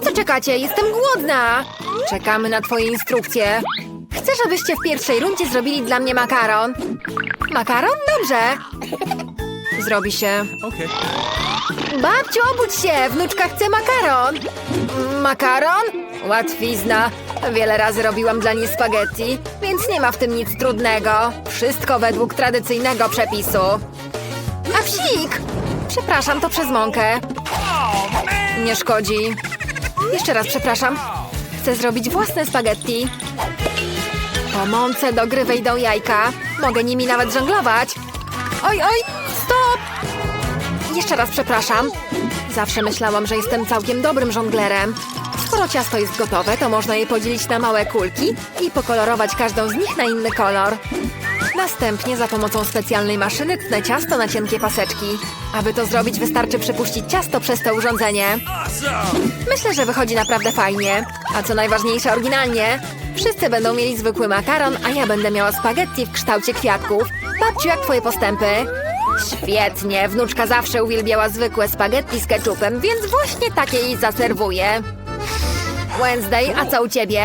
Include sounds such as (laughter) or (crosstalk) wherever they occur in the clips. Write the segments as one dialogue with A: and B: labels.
A: Na co czekacie? Jestem głodna! Czekamy na twoje instrukcje. Chcę, żebyście w pierwszej rundzie zrobili dla mnie makaron. Makaron? Dobrze. Zrobi się.
B: Okay.
A: Babciu, obudź się! Wnuczka chce makaron! Makaron? Łatwizna. Wiele razy robiłam dla niej spaghetti, więc nie ma w tym nic trudnego. Wszystko według tradycyjnego przepisu. A psik! Przepraszam, to przez mąkę. Nie szkodzi. Jeszcze raz przepraszam. Chcę zrobić własne spaghetti. Po mące do gry wejdą jajka. Mogę nimi nawet żonglować. Oj, oj, stop! Jeszcze raz przepraszam. Zawsze myślałam, że jestem całkiem dobrym żonglerem. Skoro ciasto jest gotowe, to można je podzielić na małe kulki i pokolorować każdą z nich na inny kolor. Następnie za pomocą specjalnej maszyny tnę ciasto na cienkie paseczki. Aby to zrobić, wystarczy przepuścić ciasto przez to urządzenie. Myślę, że wychodzi naprawdę fajnie. A co najważniejsze, oryginalnie. Wszyscy będą mieli zwykły makaron, a ja będę miała spaghetti w kształcie kwiatków. Babciu, jak twoje postępy? Świetnie, wnuczka zawsze uwielbiała zwykłe spaghetti z ketchupem, więc właśnie takie jej zaserwuję. Wednesday, a co u ciebie?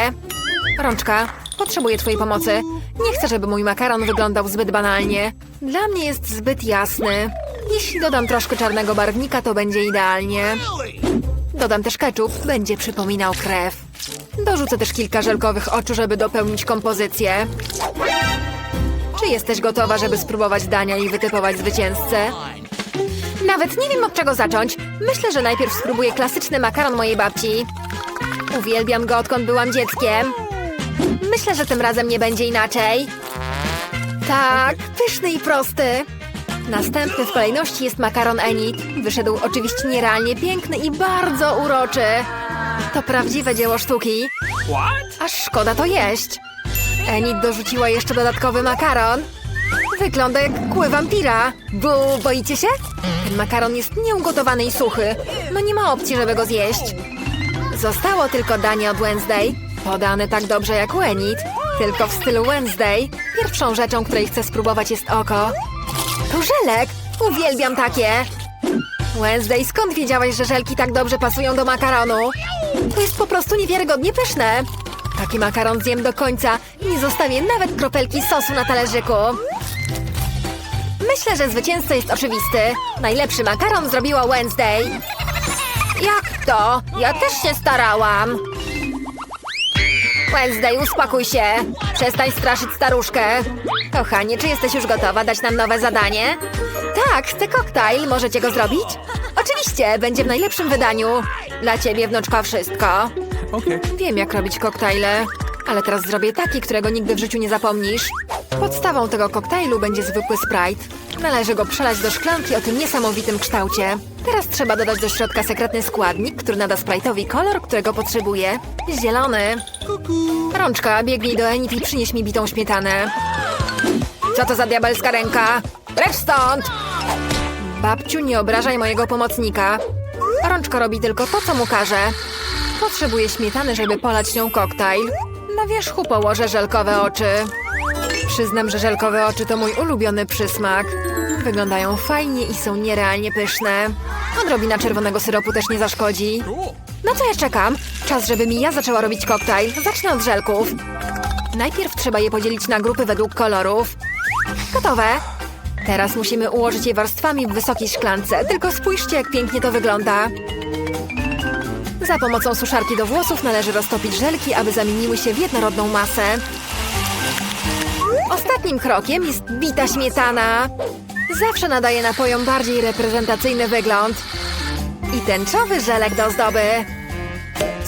A: Rączka, potrzebuję twojej pomocy. Nie chcę, żeby mój makaron wyglądał zbyt banalnie. Dla mnie jest zbyt jasny. Jeśli dodam troszkę czarnego barwnika, to będzie idealnie. Dodam też ketchup, będzie przypominał krew. Dorzucę też kilka żelkowych oczu, żeby dopełnić kompozycję. Czy jesteś gotowa, żeby spróbować dania i wytypować zwycięzcę? Nawet nie wiem od czego zacząć. Myślę, że najpierw spróbuję klasyczny makaron mojej babci. Uwielbiam go odkąd byłam dzieckiem. Myślę, że tym razem nie będzie inaczej. Tak, pyszny i prosty. Następny w kolejności jest makaron Enid. Wyszedł oczywiście nierealnie piękny i bardzo uroczy. To prawdziwe dzieło sztuki. Aż szkoda to jeść. Enid dorzuciła jeszcze dodatkowy makaron. Wygląda jak kły wampira. Bu, boicie się? Ten makaron jest nieugotowany i suchy. No nie ma opcji, żeby go zjeść. Zostało tylko danie od Wednesday. Podane tak dobrze jak u Enid. Tylko w stylu Wednesday. Pierwszą rzeczą, której chcę spróbować jest oko. To żelek! Uwielbiam takie! Wednesday, skąd wiedziałaś, że żelki tak dobrze pasują do makaronu? To jest po prostu niewiarygodnie pyszne. Taki makaron zjem do końca nie zostawię nawet kropelki sosu na talerzyku. Myślę, że zwycięzca jest oczywisty. Najlepszy makaron zrobiła Wednesday. Jak to? Ja też się starałam. Wednesday, uspokój się. Przestań straszyć staruszkę. Kochanie, czy jesteś już gotowa dać nam nowe zadanie? Tak, chcę koktajl. Możecie go zrobić? Oczywiście, będzie w najlepszym wydaniu. Dla ciebie, wnuczko, wszystko.
B: Okay.
A: Wiem, jak robić koktajle, ale teraz zrobię taki, którego nigdy w życiu nie zapomnisz. Podstawą tego koktajlu będzie zwykły Sprite. Należy go przelać do szklanki o tym niesamowitym kształcie. Teraz trzeba dodać do środka sekretny składnik, który nada Sprite'owi kolor, którego potrzebuję. Zielony. Rączka, biegnij do Enid i przynieś mi bitą śmietanę. Co to za diabelska ręka? Precz stąd! Babciu, nie obrażaj mojego pomocnika. Rączka robi tylko to, co mu każe. Potrzebuję śmietany, żeby polać nią koktajl. Na wierzchu położę żelkowe oczy. Przyznam, że żelkowe oczy to mój ulubiony przysmak. Wyglądają fajnie i są nierealnie pyszne. Odrobina czerwonego syropu też nie zaszkodzi. Na co ja czekam? Czas, żeby mi ja zaczęła robić koktajl. Zacznę od żelków. Najpierw trzeba je podzielić na grupy według kolorów. Gotowe. Teraz musimy ułożyć je warstwami w wysokiej szklance. Tylko spójrzcie, jak pięknie to wygląda. Za pomocą suszarki do włosów należy roztopić żelki, aby zamieniły się w jednorodną masę. Ostatnim krokiem jest bita śmietana. Zawsze nadaje napojom bardziej reprezentacyjny wygląd. I tęczowy żelek do ozdoby.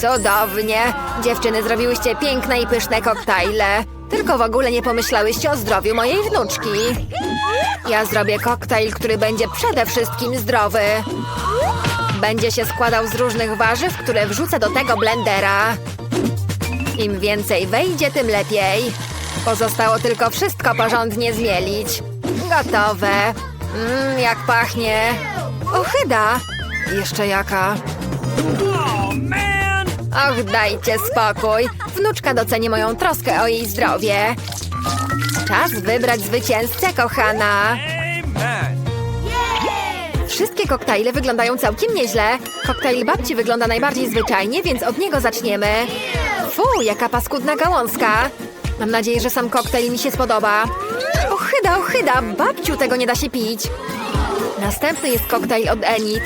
A: Cudownie! Dziewczyny, zrobiłyście piękne i pyszne koktajle. Tylko w ogóle nie pomyślałyście o zdrowiu mojej wnuczki. Ja zrobię koktajl, który będzie przede wszystkim zdrowy. Będzie się składał z różnych warzyw, które wrzucę do tego blendera. Im więcej wejdzie, tym lepiej. Pozostało tylko wszystko porządnie zmielić. Gotowe. Mmm, jak pachnie. Ochyda. Jeszcze jaka. Och, dajcie spokój. Wnuczka doceni moją troskę o jej zdrowie. Czas wybrać zwycięzcę, kochana. Wszystkie koktajle wyglądają całkiem nieźle. Koktajl babci wygląda najbardziej zwyczajnie, więc od niego zaczniemy. Fu, jaka paskudna gałązka. Mam nadzieję, że sam koktajl mi się spodoba. Ochyda, ochyda, babciu, tego nie da się pić. Następny jest koktajl od Enid.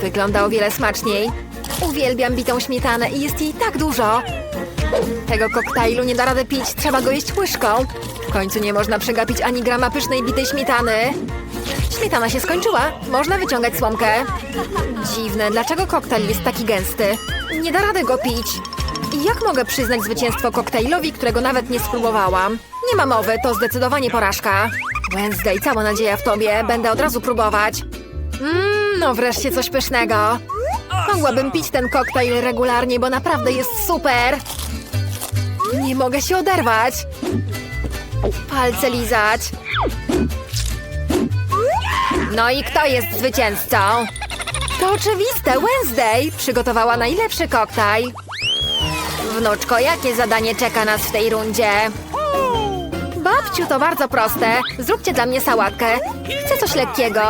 A: Wygląda o wiele smaczniej. Uwielbiam bitą śmietanę i jest jej tak dużo. Tego koktajlu nie da rady pić, trzeba go jeść łyżką. W końcu nie można przegapić ani grama pysznej bitej śmietany. Śmietana się skończyła, można wyciągać słomkę. Dziwne, dlaczego koktajl jest taki gęsty? Nie da rady go pić. Jak mogę przyznać zwycięstwo koktajlowi, którego nawet nie spróbowałam? Nie ma mowy, to zdecydowanie porażka. Wednesday, cała nadzieja w tobie, będę od razu próbować. Mmm, no wreszcie coś pysznego. Mogłabym pić ten koktajl regularnie, bo naprawdę jest super. Nie mogę się oderwać. Palce lizać. No i kto jest zwycięzcą? To oczywiste, Wednesday przygotowała najlepszy koktajl. Wnuczko, jakie zadanie czeka nas w tej rundzie? Babciu, to bardzo proste. Zróbcie dla mnie sałatkę. Chcę coś lekkiego.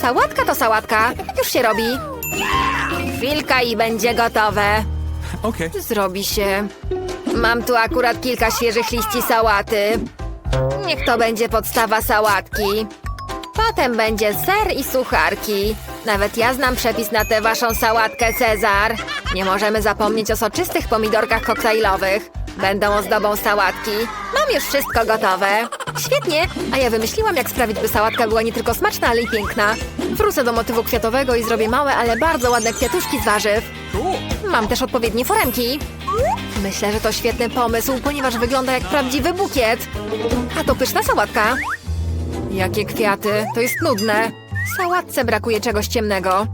A: Sałatka to sałatka. Już się robi. Chwilka i będzie gotowe.
C: Okay.
A: Zrobi się. Mam tu akurat kilka świeżych liści sałaty. Niech to będzie podstawa sałatki. Potem będzie ser i sucharki. Nawet ja znam przepis na tę waszą sałatkę Cezar. Nie możemy zapomnieć o soczystych pomidorkach koktajlowych. Będą ozdobą sałatki. Mam już wszystko gotowe. Świetnie, a ja wymyśliłam, jak sprawić, by sałatka była nie tylko smaczna, ale i piękna. Wrócę do motywu kwiatowego i zrobię małe, ale bardzo ładne kwiatuszki z warzyw. Mam też odpowiednie foremki. Myślę, że to świetny pomysł, ponieważ wygląda jak prawdziwy bukiet. A to pyszna sałatka. Jakie kwiaty, to jest nudne. Sałatce brakuje czegoś ciemnego.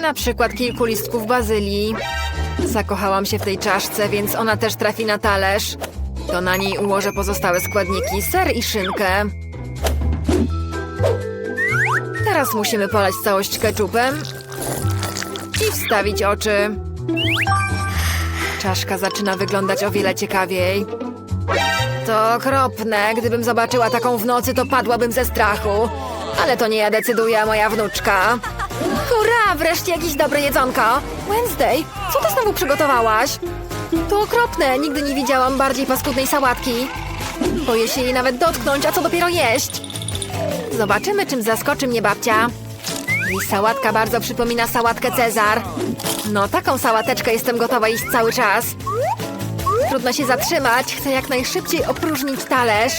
A: Na przykład kilku listków bazylii. Zakochałam się w tej czaszce, więc ona też trafi na talerz. To na niej ułożę pozostałe składniki, ser i szynkę. Teraz musimy polać całość keczupem i wstawić oczy. Czaszka zaczyna wyglądać o wiele ciekawiej. To okropne. Gdybym zobaczyła taką w nocy, to padłabym ze strachu. Ale to nie ja decyduję, moja wnuczka. Hurra! Wreszcie jakieś dobre jedzonko. Wednesday, co ty znowu przygotowałaś? To okropne. Nigdy nie widziałam bardziej paskudnej sałatki. Boję się jej nawet dotknąć, a co dopiero jeść. Zobaczymy, czym zaskoczy mnie babcia. Jej sałatka bardzo przypomina sałatkę Cezar. No, taką sałateczkę jestem gotowa iść cały czas. Trudno się zatrzymać, chcę jak najszybciej opróżnić talerz.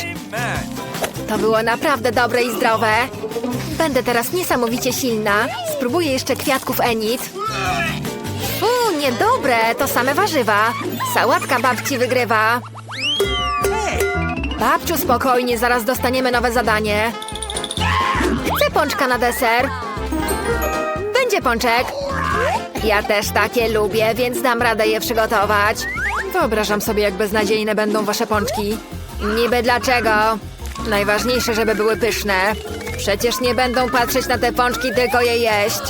A: To było naprawdę dobre i zdrowe. Będę teraz niesamowicie silna. Spróbuję jeszcze kwiatków Enid. Fu, niedobre, to same warzywa. Sałatka babci wygrywa. Babciu, spokojnie, zaraz dostaniemy nowe zadanie. Chcę pączka na deser. Będzie pączek. Ja też takie lubię, więc dam radę je przygotować. Wyobrażam sobie, jak beznadziejne będą wasze pączki. Niby dlaczego? Najważniejsze, żeby były pyszne. Przecież nie będą patrzeć na te pączki, tylko je jeść.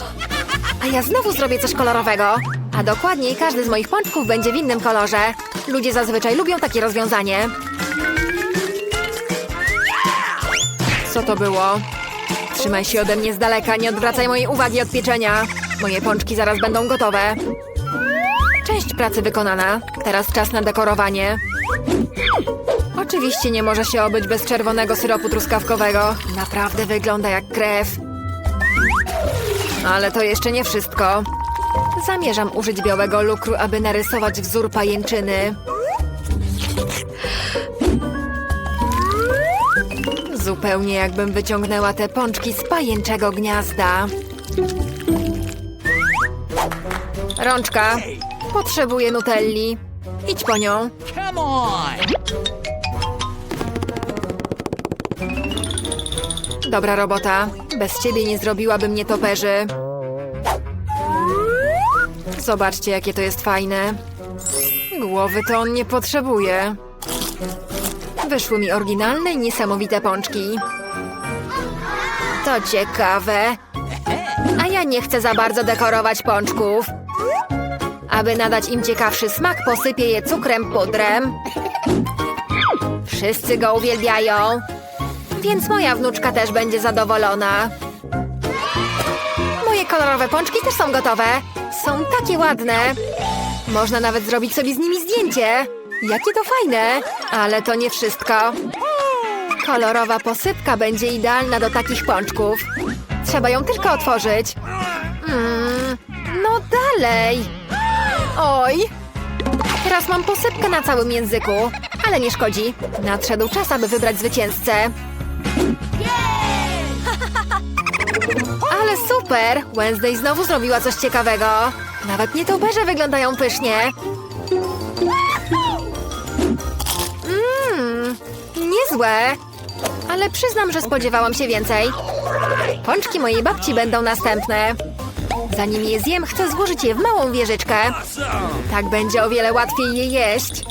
A: A ja znowu zrobię coś kolorowego. A dokładniej, każdy z moich pączków będzie w innym kolorze. Ludzie zazwyczaj lubią takie rozwiązanie. Co to było? Trzymaj się ode mnie z daleka, nie odwracaj mojej uwagi od pieczenia. Moje pączki zaraz będą gotowe. Część pracy wykonana. Teraz czas na dekorowanie. Oczywiście nie może się obyć bez czerwonego syropu truskawkowego. Naprawdę wygląda jak krew. Ale to jeszcze nie wszystko. Zamierzam użyć białego lukru, aby narysować wzór pajęczyny. Zupełnie jakbym wyciągnęła te pączki z pajęczego gniazda. Rączka. Potrzebuję nutelli. Idź po nią. Dobra robota. Bez ciebie nie zrobiłabym nietoperzy. Zobaczcie, jakie to jest fajne. Głowy to on nie potrzebuje. Wyszły mi oryginalne i niesamowite pączki. To ciekawe. A ja nie chcę za bardzo dekorować pączków. Aby nadać im ciekawszy smak, posypię je cukrem pudrem. Wszyscy go uwielbiają, więc moja wnuczka też będzie zadowolona. kolorowe pączki też są gotowe. Są takie ładne. Można nawet zrobić sobie z nimi zdjęcie. Jakie to fajne. Ale to nie wszystko. Kolorowa posypka będzie idealna do takich pączków. Trzeba ją tylko otworzyć. Mm, no dalej. Oj. Teraz mam posypkę na całym języku. Ale nie szkodzi. Nadszedł czas, aby wybrać zwycięzcę. Super! Wednesday znowu zrobiła coś ciekawego. Nawet nietoperze wyglądają pysznie. Mmm, niezłe. Ale przyznam, że spodziewałam się więcej. Pączki mojej babci będą następne. Zanim je zjem, chcę złożyć je w małą wieżyczkę. Tak będzie o wiele łatwiej je jeść.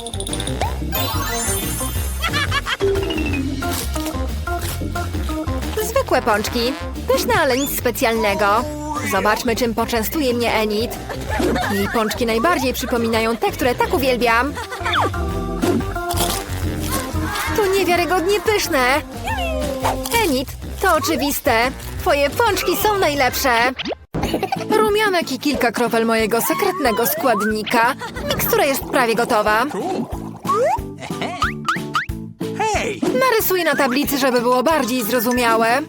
A: Zwykłe pączki. Pyszne, ale nic specjalnego. Zobaczmy, czym poczęstuje mnie Enid. Jej pączki najbardziej przypominają te, które tak uwielbiam. To niewiarygodnie pyszne. Enid, to oczywiste. Twoje pączki są najlepsze. Rumianek i kilka kropel mojego sekretnego składnika. Mikstura jest prawie gotowa. (laughs) Narysuję na tablicy, żeby było bardziej zrozumiałe.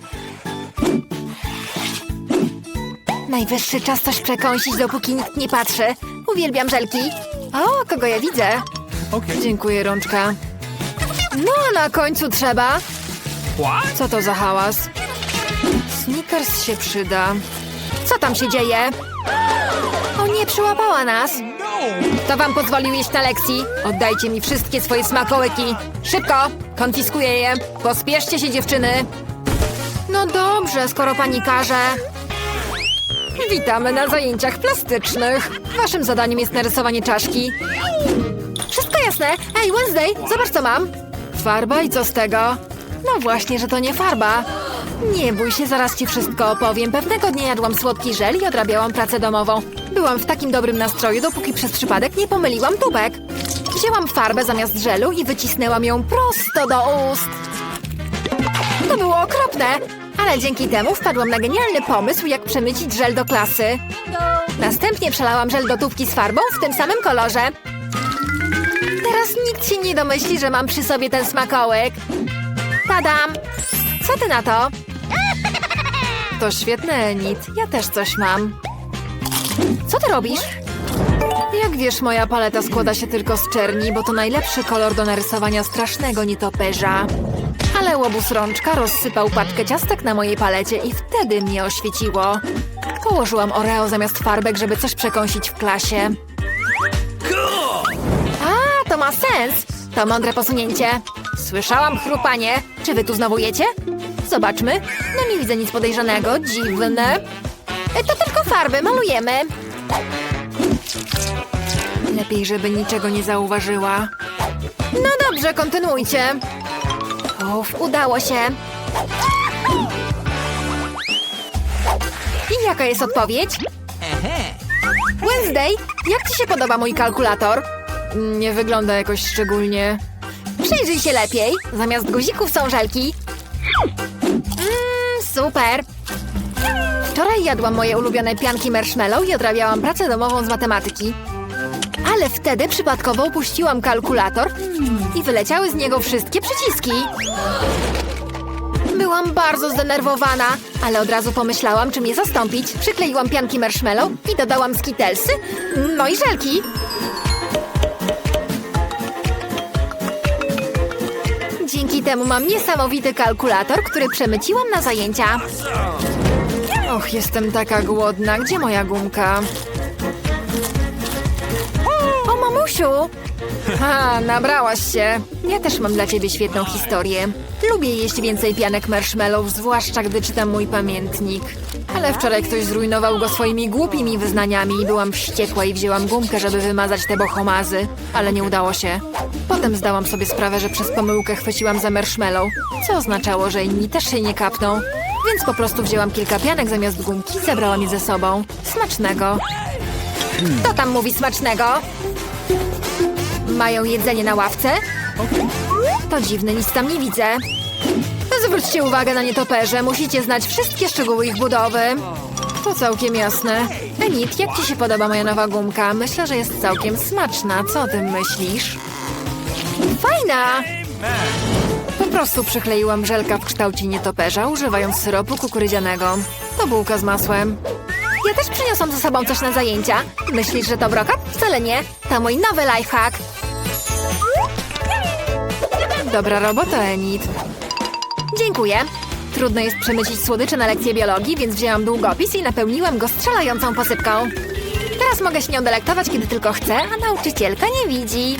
A: Najwyższy czas coś przekąsić, dopóki nikt nie patrzy. Uwielbiam żelki. O, kogo ja widzę?
B: Okay.
A: Dziękuję, rączka. No, a na końcu trzeba. Co to za hałas? Snickers się przyda. Co tam się dzieje? O nie, przyłapała nas.
B: No!
A: Kto wam pozwolił jeść na lekcji? Oddajcie mi wszystkie swoje smakołyki. Szybko! Konfiskuję je. Pospieszcie się, dziewczyny. No dobrze, skoro pani każe. Witamy na zajęciach plastycznych. Waszym zadaniem jest narysowanie czaszki. Wszystko jasne. Ej, Wednesday, zobacz co mam. Farba i co z tego? No właśnie, że to nie farba. Nie bój się, zaraz ci wszystko opowiem. Pewnego dnia jadłam słodki żel i odrabiałam pracę domową. Byłam w takim dobrym nastroju, dopóki przez przypadek nie pomyliłam tubek. Wzięłam farbę zamiast żelu i wycisnęłam ją prosto do ust. To było okropne, ale dzięki temu wpadłam na genialny pomysł, jak przemycić żel do klasy. Następnie przelałam żel do tubki z farbą w tym samym kolorze. Teraz nikt się nie domyśli, że mam przy sobie ten smakołyk. Tadam! Co ty na to? To świetne, Enid. Ja też coś mam. Co ty robisz? Jak wiesz, moja paleta składa się tylko z czerni, bo to najlepszy kolor do narysowania strasznego nietoperza. Ale łobuz rączka rozsypał paczkę ciastek na mojej palecie i wtedy mnie oświeciło. Położyłam oreo zamiast farbek, żeby coś przekąsić w klasie. A, to ma sens. To mądre posunięcie. Słyszałam chrupanie. Czy wy tu znowu jecie? Zobaczmy. No nie widzę nic podejrzanego. Dziwne. E, To tylko farby, malujemy. Lepiej, żeby niczego nie zauważyła. No dobrze, kontynuujcie. Uf, udało się. I jaka jest odpowiedź? Wednesday, jak ci się podoba mój kalkulator? Nie wygląda jakoś szczególnie. Przyjrzyj się lepiej. Zamiast guzików są żelki. Mmm, super. Wczoraj jadłam moje ulubione pianki marshmallow i odrabiałam pracę domową z matematyki. Ale wtedy przypadkowo upuściłam kalkulator i wyleciały z niego wszystkie przyciski. Byłam bardzo zdenerwowana, ale od razu pomyślałam, czym je zastąpić. Przykleiłam pianki marshmallow i dodałam skitelsy, no i żelki. Dzięki temu mam niesamowity kalkulator, który przemyciłam na zajęcia. Och, jestem taka głodna. Gdzie moja gumka? O, mamusiu! Ha, nabrałaś się. Ja też mam dla ciebie świetną historię. Lubię jeść więcej pianek marshmallow, zwłaszcza gdy czytam mój pamiętnik. Ale wczoraj ktoś zrujnował go swoimi głupimi wyznaniami i byłam wściekła i wzięłam gumkę, żeby wymazać te bohomazy. Ale nie udało się. Potem zdałam sobie sprawę, że przez pomyłkę chwyciłam za marshmallow, co oznaczało, że inni też się nie kapną. Więc po prostu wzięłam kilka pianek zamiast gumki i zabrałam je ze sobą. Smacznego. Kto tam mówi smacznego? Mają jedzenie na ławce? To dziwne, nic tam nie widzę. Zwróćcie uwagę na nietoperze, musicie znać wszystkie szczegóły ich budowy. To całkiem jasne. Enid, jak ci się podoba moja nowa gumka? Myślę, że jest całkiem smaczna. Co o tym myślisz? Fajna! Po prostu przykleiłam żelka w kształcie nietoperza, używając syropu kukurydzianego. To bułka z masłem. Ja też przyniosłam ze sobą coś na zajęcia. Myślisz, że to brokat? Wcale nie. To mój nowy lifehack. Dobra robota, Enid. Dziękuję. Trudno jest przemycić słodycze na lekcję biologii, więc wzięłam długopis i napełniłam go strzelającą posypką. Teraz mogę się nią delektować, kiedy tylko chcę, a nauczycielka nie widzi.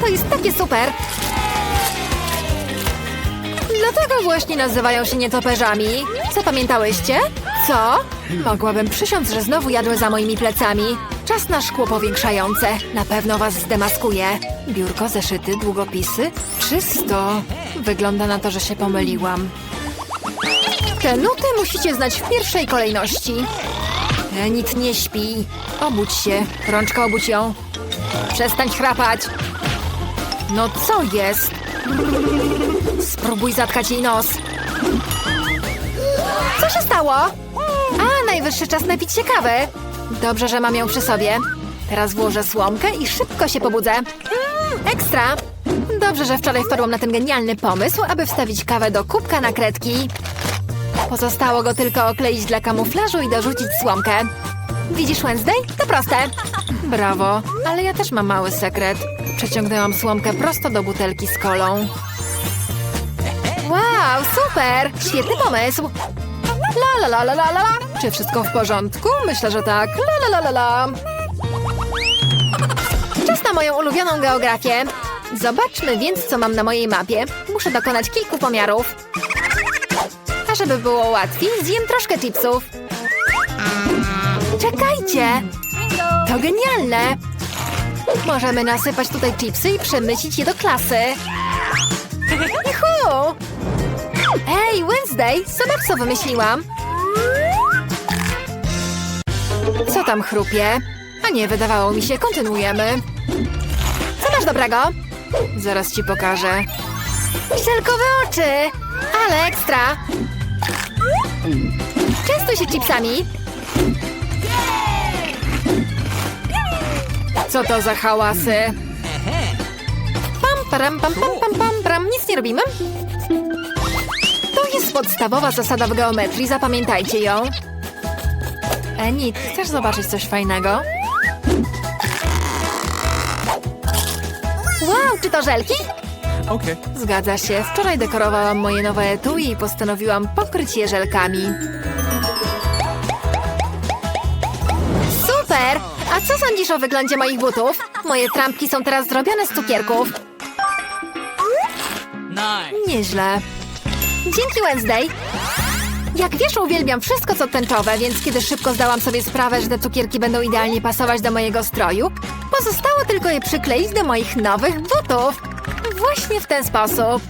A: To jest takie super. Dlatego właśnie nazywają się nietoperzami. Zapamiętałyście? Co? Mogłabym przysiąc, że znowu jadły za moimi plecami. Czas na szkło powiększające. Na pewno was zdemaskuje. Biurko, zeszyty, długopisy. Czysto. Wygląda na to, że się pomyliłam. Te nuty musicie znać w pierwszej kolejności. Enid nie śpi. Obudź się. Rączka obudź ją. Przestań chrapać. No co jest? Spróbuj zatkać jej nos. Stało? A, najwyższy czas napić się kawy. Dobrze, że mam ją przy sobie. Teraz włożę słomkę i szybko się pobudzę. Ekstra! Dobrze, że wczoraj wpadłam na ten genialny pomysł, aby wstawić kawę do kubka na kredki. Pozostało go tylko okleić dla kamuflażu i dorzucić słomkę. Widzisz Wednesday? To proste. Brawo, ale ja też mam mały sekret. Przeciągnęłam słomkę prosto do butelki z kolą. Wow, super! Świetny pomysł! La la la la la la. Czy wszystko w porządku? Myślę, że tak. La la la la la. Czas na moją ulubioną geografię. Zobaczmy więc, co mam na mojej mapie. Muszę dokonać kilku pomiarów. A żeby było łatwiej, zjem troszkę chipsów. Czekajcie! To genialne! Możemy nasypać tutaj chipsy i przemycić je do klasy. Juhu! Ej, Wednesday, zobacz co wymyśliłam. Co tam chrupie? A nie, wydawało mi się, kontynuujemy. Co masz dobrego? Zaraz ci pokażę. Żelkowe oczy! Ale ekstra! Częstuj się chipsami. Co to za hałasy? Pam, param, pam, pam, pam, pam, pam. Nic nie robimy? To jest podstawowa zasada w geometrii, zapamiętajcie ją. Enid, chcesz zobaczyć coś fajnego? Wow, czy to żelki?
B: Okay.
A: Zgadza się. Wczoraj dekorowałam moje nowe etui i postanowiłam pokryć je żelkami. Super! A co sądzisz o wyglądzie moich butów? Moje trampki są teraz zrobione z cukierków. Nieźle. Dzięki Wednesday. Jak wiesz, uwielbiam wszystko co tęczowe, więc kiedy szybko zdałam sobie sprawę, że te cukierki będą idealnie pasować do mojego stroju, pozostało tylko je przykleić do moich nowych butów. Właśnie w ten sposób.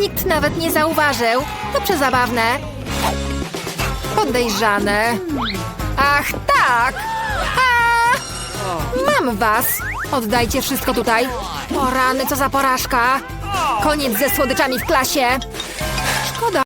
A: Nikt nawet nie zauważył. To przezabawne. Podejrzane. Ach, tak! A! Mam was! Oddajcie wszystko tutaj. O rany, co za porażka! Koniec ze słodyczami w klasie! Szkoda.